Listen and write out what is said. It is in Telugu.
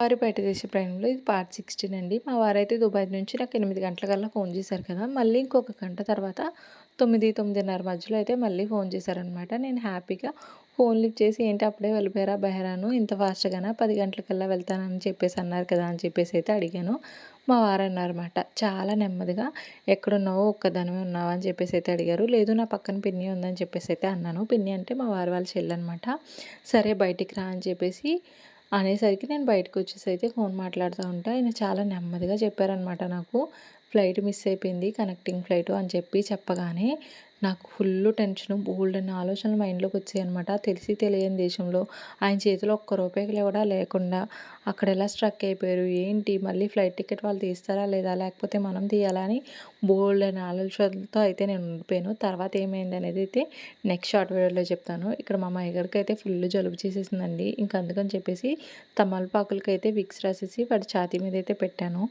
వారి బయట దేశ ప్రయాణంలో ఇది పార్ట్ సిక్స్టీన్ అండి. మా వారైతే దుబాయ్ నుంచి నాకు ఎనిమిది గంటలకల్లా ఫోన్ చేశారు కదా. మళ్ళీ ఇంకొక గంట తర్వాత తొమ్మిది తొమ్మిదిన్నర మధ్యలో అయితే మళ్ళీ ఫోన్ చేశారనమాట నేను హ్యాపీగా ఫోన్ లిఫ్ట్ చేసి ఏంటి అప్పుడే వెళ్ళిపోయారా బెహరాను ఇంత ఫాస్ట్గానా పది గంటలకల్లా వెళ్తానని చెప్పేసి అన్నారు కదా అని చెప్పేసి అయితే అడిగాను. మా వారు అన్నారన్నమాట చాలా నెమ్మదిగా ఎక్కడున్నావో ఒక్కదానివే ఉన్నావా? అని చెప్పేసి అయితే అడిగారు. లేదు నా పక్కన పిన్ని ఉందని చెప్పేసి అయితే అన్నాను. పిన్ని అంటే మా వారు వాళ్ళ చెల్లి అనమాట సరే బయటికి రా అని చెప్పేసి అనేసరికి నేను బయటకు వచ్చేసి అయితే ఫోన్ మాట్లాడుతూ ఉంటా. ఆయన చాలా నెమ్మదిగా చెప్పారనమాట నాకు. ఫ్లైట్ మిస్ అయిపోయింది కనెక్టింగ్ ఫ్లైట్ అని చెప్పి చెప్పగానే నాకు ఫుల్ టెన్షన్ బోల్డ్ అన్న ఆలోచనలు మైండ్లోకి వచ్చాయి అనమాట తెలిసి తెలియని దేశంలో ఆయన చేతిలో ఒక్క రూపాయి కూడా లేకుండా అక్కడ ఎలా స్ట్రక్ అయిపోయారు? ఏంటి? మళ్ళీ ఫ్లైట్ టికెట్ వాళ్ళు తీస్తారా లేదా? లేకపోతే మనం తీయాలా అని బోల్డ్ అనే ఆలోచనలతో అయితే నేను ఉండిపోయాను. తర్వాత ఏమైంది అనేది అయితే నెక్స్ట్ షార్ట్ వీడియోలో చెప్తాను. ఇక్కడ మా అమ్మగారికి అయితే ఫుల్ జలుబు చేసేసిందండి. ఇంక అందుకని చెప్పేసి తమలపాకులకి అయితే విక్స్ రాసేసి వాడి ఛాతీ మీద అయితే పెట్టాను.